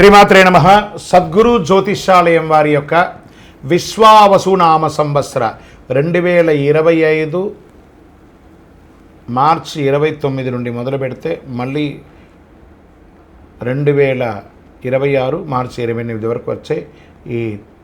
శ్రీమాత్రే నమ. సద్గురు జ్యోతిషాలయం వారి యొక్క విశ్వావసునామ సంవత్సర రెండు వేల ఇరవై ఐదు మార్చి ఇరవై తొమ్మిది నుండి మొదలు పెడితే మళ్ళీ రెండు వేల ఇరవై ఆరు మార్చి ఇరవై ఎనిమిది వరకు వచ్చే ఈ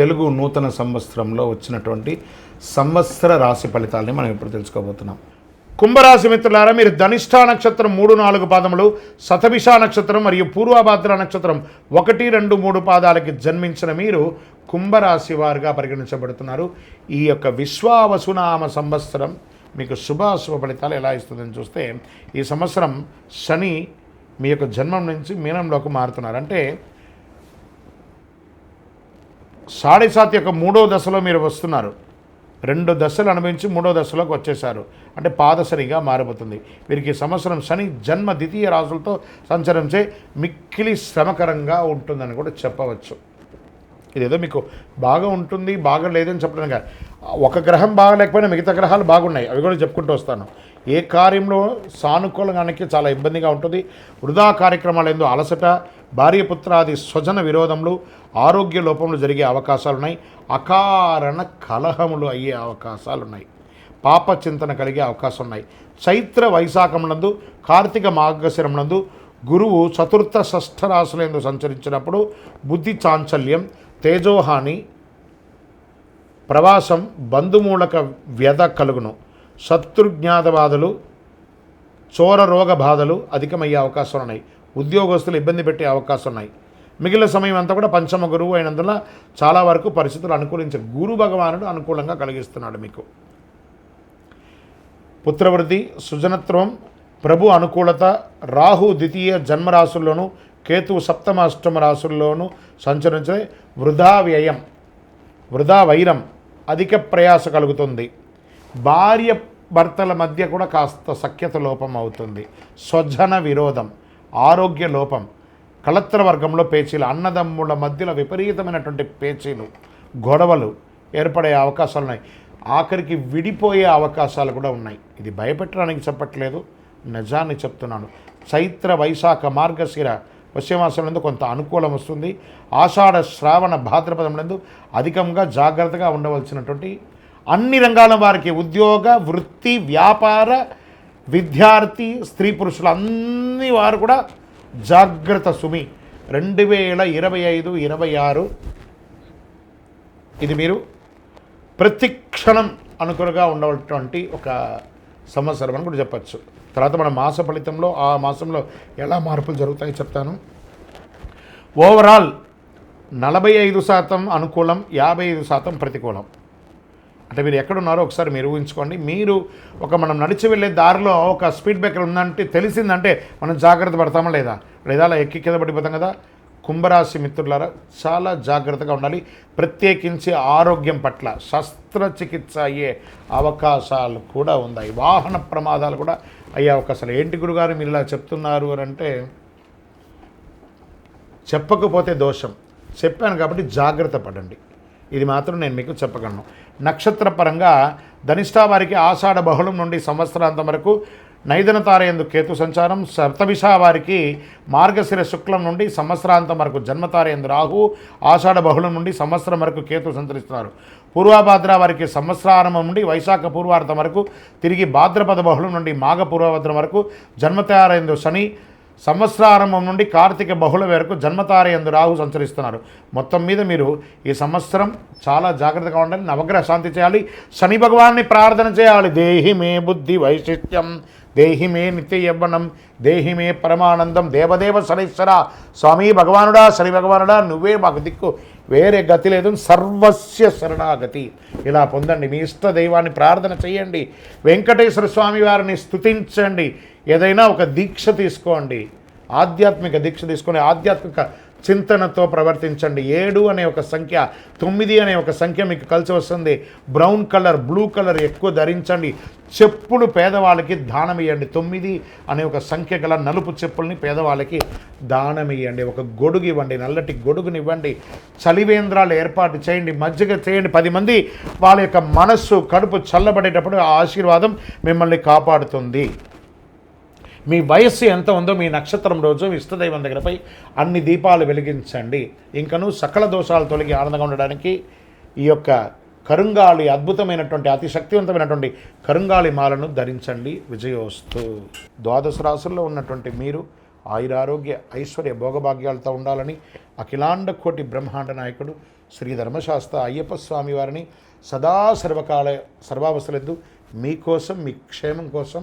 తెలుగు నూతన సంవత్సరంలో వచ్చినటువంటి సంవత్సర రాశి ఫలితాలని మనం ఇప్పుడు తెలుసుకోబోతున్నాం. కుంభరాశి మిత్రులారా మీరు ధనిష్ఠా నక్షత్రం మూడు నాలుగు పాదములు శతభిష నక్షత్రం మరియు పూర్వభాద్ర నక్షత్రం ఒకటి రెండు మూడు పాదాలకి జన్మించిన మీరు కుంభరాశి వారుగా పరిగణించబడుతున్నారు. ఈ యొక్క విశ్వావసునామ సంవత్సరం మీకు శుభాశుభ ఫలితాలు ఎలా ఇస్తుందని చూస్తే ఈ సంవత్సరం శని మీ యొక్క జన్మం నుంచి మీనంలోకి మారుతున్నారు. అంటే సాడే సాత్ యొక్క మూడో దశలో మీరు వస్తున్నారు. రెండు దశలు అనుభవించి మూడో దశలోకి వచ్చేసారు అంటే పాదశనిగా మారిపోతుంది. వీరికి సంవత్సరం శని జన్మ ద్వితీయ రాజులతో సంచరించే మిక్కిలి శ్రమకరంగా ఉంటుందని కూడా చెప్పవచ్చు. ఇదేదో మీకు బాగా ఉంటుంది బాగా లేదని చెప్పడం కాదు. ఒక గ్రహం బాగలేకపోయినా మిగతా గ్రహాలు బాగున్నాయి. అవి కూడా చెప్పుకుంటూ వస్తాను. ఏ కార్యంలో సానుకూలంగానికి చాలా ఇబ్బందిగా ఉంటుంది. వృధా కార్యక్రమాలు ఎందు అలసట భార్యపుత్రాది స్వజన విరోధములు ఆరోగ్య లోపములు జరిగే అవకాశాలు ఉన్నాయి అకారణ కలహములు అయ్యే అవకాశాలు ఉన్నాయి పాప చింతన కలిగే అవకాశం ఉన్నాయి చైత్ర వైశాఖములందు కార్తీక మార్గశిరములందు గురువు చతుర్థ షష్ఠ రాశులందు సంచరించినప్పుడు బుద్ధి చాంచల్యం తేజోహాని ప్రవాసం బంధుమూలక వ్యధ కలుగును. శత్రుజ్ఞాతవాదులు చోర రోగ బాధలు అధికమయ్యే అవకాశాలు ఉన్నాయి. ఉద్యోగస్తులు ఇబ్బంది పెట్టే అవకాశం ఉన్నాయి. మిగిలిన సమయం అంతా కూడా పంచమ గురువు అయినందున చాలా వరకు పరిస్థితులు అనుకూలించే గురు భగవానుడు అనుకూలంగా కలిగిస్తున్నాడు మీకు. పుత్రవృద్ధి సుజనత్వం ప్రభు అనుకూలత రాహు ద్వితీయ జన్మరాశుల్లోనూ కేతువు సప్తమ అష్టమ రాశుల్లోనూ సంచరించే వృధా వ్యయం వృధా వైరం అధిక ప్రయాస కలుగుతుంది. భార్య భర్తల మధ్య కూడా కాస్త సఖ్యత లోపం అవుతుంది. స్వజన విరోధం ఆరోగ్య లోపం కళత్ర వర్గంలో పేచీలు అన్నదమ్ముల మధ్యలో విపరీతమైనటువంటి పేచీలు గొడవలు ఏర్పడే అవకాశాలు ఉన్నాయి. ఆఖరికి విడిపోయే అవకాశాలు కూడా ఉన్నాయి. ఇది భయపెట్టడానికి చెప్పట్లేదు నిజాన్ని చెప్తున్నాను. చైత్ర వైశాఖ మార్గశిర పశ్చిమాసంలో కొంత అనుకూలం వస్తుంది. ఆషాఢ శ్రావణ భాద్రపదములందు అధికంగా జాగ్రత్తగా ఉండవలసినటువంటి అన్ని రంగాల వారికి ఉద్యోగ వృత్తి వ్యాపార విద్యార్థి స్త్రీ పురుషులు అన్ని వారు కూడా జాగ్రత్త సుమి. రెండు వేల ఇరవై ఐదు ఇరవై ఆరు. ఇది మీరు ప్రతిక్షణం అనుకులుగా ఒక సంవత్సరం అని కూడా చెప్పచ్చు. తర్వాత మన మాస ఫలితంలో ఆ మాసంలో ఎలా మార్పులు జరుగుతాయో చెప్తాను. ఓవరాల్ నలభై ఐదు శాతం అనుకూలం యాభై ఐదు శాతం ప్రతికూలం. అంటే మీరు ఎక్కడున్నారో ఒకసారి మీరు ఊహించుకోండి మీరు ఒక మనం నడిచి వెళ్ళే దారిలో ఒక స్పీడ్ బ్రేకర్ ఉందంటే తెలిసిందంటే మనం జాగ్రత్త పడతామా లేదా? లేదా అలా ఎక్కి కింద పడిపోతాం కదా? కుంభరాశి మిత్రులారా చాలా జాగ్రత్తగా ఉండాలి. ప్రత్యేకించి ఆరోగ్యం పట్ల శస్త్రచికిత్స అయ్యే అవకాశాలు కూడా ఉన్నాయి. వాహన ప్రమాదాలు కూడా అయ్యే అవకాశాలు. ఏంటి గురుగారు మీరు ఇలా చెప్తున్నారు అని అంటే చెప్పకపోతే దోషం. చెప్పాను కాబట్టి జాగ్రత్త పడండి. ఇది మాత్రం నేను మీకు చెప్పగలను. నక్షత్రపరంగా ధనిష్టా వారికి ఆషాఢ బహుళం నుండి సంవత్సరాంతం వరకు నైదన తారయందు కేతు సంచారం సప్తభిష వారికి మార్గశిర శుక్లం నుండి సంవత్సరాంతం వరకు జన్మతారయందు రాహు ఆషాఢ బహుళం నుండి సంవత్సరం వరకు కేతు సంచరిస్తున్నారు. పూర్వభాద్ర వారికి సంవత్సరారంభం నుండి వైశాఖ పూర్వార్థం వరకు తిరిగి భాద్రపద బహుళం నుండి మాఘ పూర్వభద్రం వరకు జన్మతారయందు శని సంవత్సరారంభం నుండి కార్తీక బహుళ వరకు జన్మతారయందు రాహు సంచరిస్తున్నారు. మొత్తం మీద మీరు ఈ సంవత్సరం చాలా జాగ్రత్తగా ఉండాలి నవగ్రహ శాంతి చేయాలి శని భగవాన్ని ప్రార్థన చేయాలి. దేహి మే బుద్ధి వైశిష్ట్యం దేహి మే నిత్య యవ్వనం దేహి మే పరమానందం దేవదేవ శనీశ్వర. స్వామి భగవానుడా శని భగవానుడా నువ్వే మాకు దిక్కు. వేరే గతి లేదు. సర్వస్య శరణాగతి. ఇలా పొందండి. మీ ఇష్ట దైవాన్ని ప్రార్థన చేయండి. వెంకటేశ్వర స్వామి వారిని స్తుతించండి. ఏదైనా ఒక దీక్ష తీసుకోండి. ఆధ్యాత్మిక దీక్ష తీసుకొని ఆధ్యాత్మిక చింతనతో ప్రవర్తించండి. ఏడు అనే ఒక సంఖ్య తొమ్మిది అనే ఒక సంఖ్య మీకు కలిసి వస్తుంది. బ్రౌన్ కలర్ బ్లూ కలర్ ఎక్కువ ధరించండి. చెప్పులు పేదవాళ్ళకి దానం ఇవ్వండి తొమ్మిది అనే ఒక సంఖ్య గల నలుపు చెప్పుల్ని పేదవాళ్ళకి దానం ఇవ్వండి ఒక గొడుగు ఇవ్వండి. నల్లటి గొడుగునివ్వండి. చలివేంద్రాలు ఏర్పాటు చేయండి. మజ్జిగ చేయండి. పది మంది వాళ్ళ యొక్క మనస్సు కడుపు చల్లబడేటప్పుడు ఆ ఆశీర్వాదం మిమ్మల్ని కాపాడుతుంది. మీ వయస్సు ఎంత ఉందో మీ నక్షత్రం రోజు ఇష్టదైవం దగ్గరపై అన్ని దీపాలు వెలిగించండి. ఇంకను సకల దోషాలు తొలగి ఆనందంగా ఉండడానికి ఈ యొక్క కరుంగాళి అద్భుతమైనటువంటి అతి శక్తివంతమైనటువంటి కరుంగాళి మాలను ధరించండి. విజయోస్తు. ద్వాదశ రాసుల్లో ఉన్నటువంటి మీరు ఆయురారోగ్య ఐశ్వర్య భోగభాగ్యాలతో ఉండాలని అఖిలాండ కోటి బ్రహ్మాండ నాయకుడు శ్రీ ధర్మశాస్త్ర అయ్యప్ప స్వామి వారిని సదా సర్వకాల సర్వావసరద్దు మీకోసం మీ క్షేమం కోసం